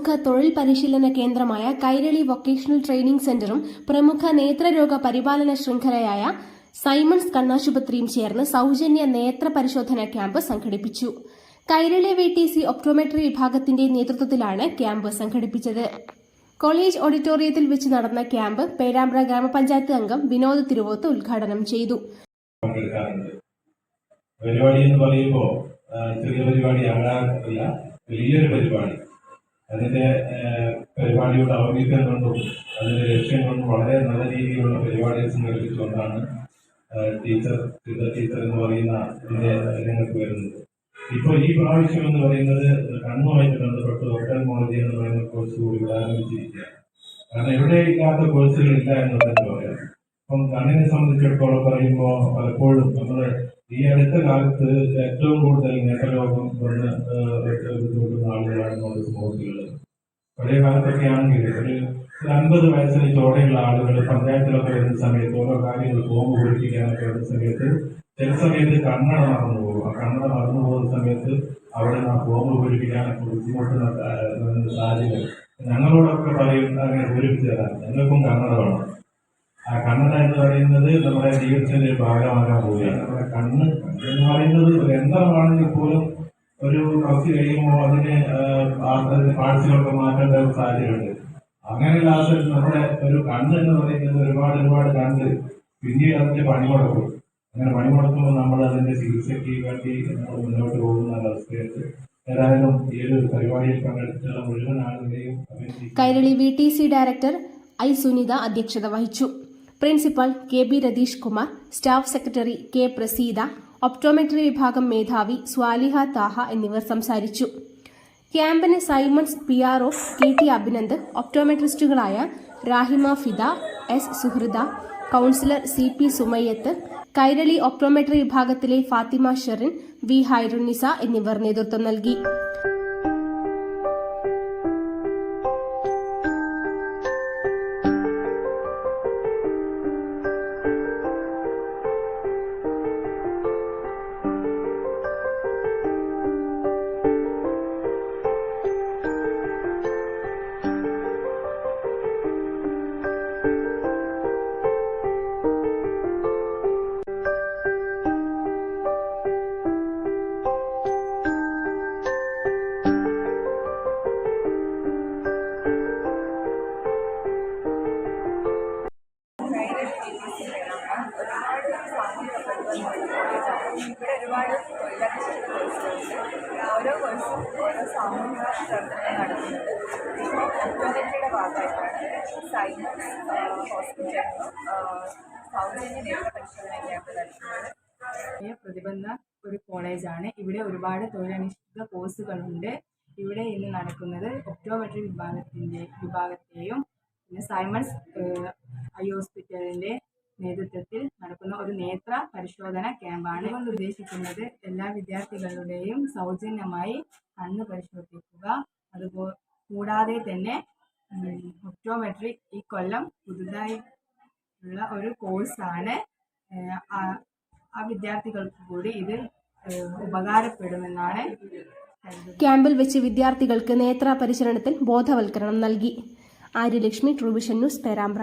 പ്രമുഖ തൊഴിൽ പരിശീലന കേന്ദ്രമായ കൈരളി വൊക്കേഷണൽ ട്രെയിനിംഗ് സെന്ററും പ്രമുഖ നേത്രരോഗ പരിപാലന ശൃംഖലയായ സൈമൺസ് കണ്ണാശുപത്രിയും ചേർന്ന് സൌജന്യ നേത്ര പരിശോധന ക്യാമ്പ് സംഘടിപ്പിച്ചു. Kairali V T C optometry വിഭാഗത്തിന്റെ നേതൃത്വത്തിലാണ് ക്യാമ്പ് സംഘടിപ്പിച്ചത്. കോളേജ് ഓഡിറ്റോറിയത്തിൽ വെച്ച് നടന്ന ക്യാമ്പ് പേരാമ്പ്ര ഗ്രാമപഞ്ചായത്ത് അംഗം വിനോദ് തിരുവോത്ത് ഉദ്ഘാടനം ചെയ്തു. പരിപാടി എന്ന് പറയുമ്പോൾ ചെറിയ പരിപാടി ആകാറില്ല വലിയൊരു പരിപാടി. അതിന്റെ പരിപാടിയോട് ഔദ്യോഗികം കൊണ്ടും അതിന്റെ ലക്ഷ്യം കൊണ്ടും വളരെ നല്ല രീതിയിലുള്ള പരിപാടികൾ സംഘടിപ്പിച്ചുകൊണ്ടാണ് ടീച്ചർ ചിത്ര ടീച്ചർ എന്ന് പറയുന്ന ഇതിന്റെ രംഗത്ത് വരുന്നത്. ഇപ്പോൾ ഈ പ്രാവശ്യം എന്ന് പറയുന്നത് കണ്ണുമായിട്ട് ബന്ധപ്പെട്ട് ഒട്ടൽമോളജി എന്ന് പറയുന്ന കോഴ്സ് കൂടി ആരംഭിച്ചിരിക്കുകയാണ്. കാരണം എവിടെ ഇല്ലാത്ത കോഴ്സുകൾ ഇല്ല എന്ന് തന്നെ പറയാം അപ്പം കണ്ണിനെ സംബന്ധിച്ചിടത്തോളം പറയുമ്പോൾ പലപ്പോഴും നമ്മൾ ഈ അടുത്ത കാലത്ത് ഏറ്റവും കൂടുതൽ നേത്രരോഗം വന്ന് ബുദ്ധിമുട്ടുന്ന ആളുകളാണ് നമ്മുടെ പഴയ കാലത്തൊക്കെ ആണെങ്കിൽ ഒരു അൻപത് വയസ്സിന് ചോടെയുള്ള ആളുകൾ പഞ്ചായത്തിലൊക്കെ വരുന്ന സമയത്ത് ഓരോ കാര്യങ്ങൾ ബോംബ് പൂരിപ്പിക്കാനൊക്കെ വരുന്ന സമയത്ത് ചില സമയത്ത് കണ്ണട മറന്നു പോകും. ആ കണ്ണട മറന്നു പോകുന്ന സമയത്ത് അവിടെ നിന്ന് ആ ബോംബ് പൂരിപ്പിക്കാനൊക്കെ ബുദ്ധിമുട്ടുന്ന സാഹചര്യം. ഞങ്ങളോടൊക്കെ പറയും അങ്ങനെ പൂരിപ്പിച്ചു തരാം. ഞങ്ങൾക്കും കണ്ണട വേണം. ആ കണ്ണട എന്ന് പറയുന്നത് നമ്മുടെ ജീവിതത്തിന്റെ ഒരു ഭാഗമാകാൻ പോവുകയാണ്. നമ്മുടെ കണ്ണ് എന്ന് പറയുന്നത് ഒരു യന്ത്രമാണെങ്കിൽ പോലും ഒരു കുറച്ച് കഴിയുമ്പോൾ അതിന് പാഴ്ചകളൊക്കെ മാറ്റേണ്ട ഒരു സാഹചര്യമുണ്ട്. അങ്ങനെയുള്ള നമ്മുടെ ഒരു കണ്ണ് എന്ന് പറയുന്നത് ഒരുപാട് ഒരുപാട് കണ്ട് പിന്നീട് അതിന്റെ പണിമുടക്കും. അങ്ങനെ പണിമുടക്കുമ്പോൾ നമ്മൾ അതിന്റെ ചികിത്സയ്ക്ക് വേണ്ടി നമ്മൾ മുന്നോട്ട് പോകുന്ന ഒരവസ്ഥയുണ്ട് ഏതായാലും ഈ ഒരു പരിപാടിയിൽ പങ്കെടുത്തുള്ള മുഴുവൻ ആളുകളെയും Kairali V T C director I Sunitha അധ്യക്ഷത വഹിച്ചു. Principal K B Ratheesh Kumar staff secretary K Praseetha optometry വിഭാഗം മേധാവി സ്വാലിഹ താഹ എന്നിവർ സംസാരിച്ചു. ക്യാമ്പിന് Simons P R O K T Abhinand ഒപ്റ്റോമെട്രിസ്റ്റുകളായ Rahima Fida S Suhrida counsellor C P Sumayyath Kairali optometry വിഭാഗത്തിലെ Fathima Sherin V Hairunnisa എന്നിവർ നേതൃത്വം നൽകി. ഒരുപാട് തൊഴിലധിഷ്ഠിത കോഴ്സുകളുണ്ട് ഓരോ കോഴ്സും ഓരോ സാമൂഹിക പ്രവർത്തനങ്ങൾ നടത്തുന്നുണ്ട്. ഇപ്പോൾ ഒക്ടോമെട്രിയുടെ ഭാഗമായിട്ടാണ് സൈനസ് ഹോസ്പിറ്റലിനും സൗജന്യ നേത്ര പരിശോധന ക്യാമ്പ് നടത്തുന്നത്. പ്രതിബന്ധ ഒരു കോളേജാണ്. ഇവിടെ ഒരുപാട് തൊഴിലനുഷ്ഠിത കോഴ്സുകളുണ്ട്. ഇവിടെ ഇന്ന് നടക്കുന്നത് ഒക്ടോബറ്ററി വിഭാഗത്തിന്റെ വിഭാഗത്തെയും പിന്നെ സൈമൺസ് ഐ ഹോസ്പിറ്റലിന്റെ നേതൃത്വത്തിൽ ഒരു നേത്ര പരിശോധന ക്യാമ്പാണ് കൊണ്ട് ഉദ്ദേശിക്കുന്നത്. എല്ലാ വിദ്യാർത്ഥികളുടെയും സൗജന്യമായി കണ്ണ് പരിശോധിക്കുക. അതുപോലെ കൂടാതെ തന്നെ ഒപ്റ്റോമെട്രിക് ഈ കൊല്ലം പുതുതായി ഉള്ള ഒരു കോഴ്സാണ് ആ- വിദ്യാർത്ഥികൾക്ക് കൂടി ഇത് ഉപകാരപ്പെടുമെന്നാണ് ക്യാമ്പിൽ വെച്ച് വിദ്യാർത്ഥികൾക്ക് നേത്ര പരിശീലനത്തിൽ ബോധവൽക്കരണം നൽകി. Aryalakshmi Truevision news Perambra.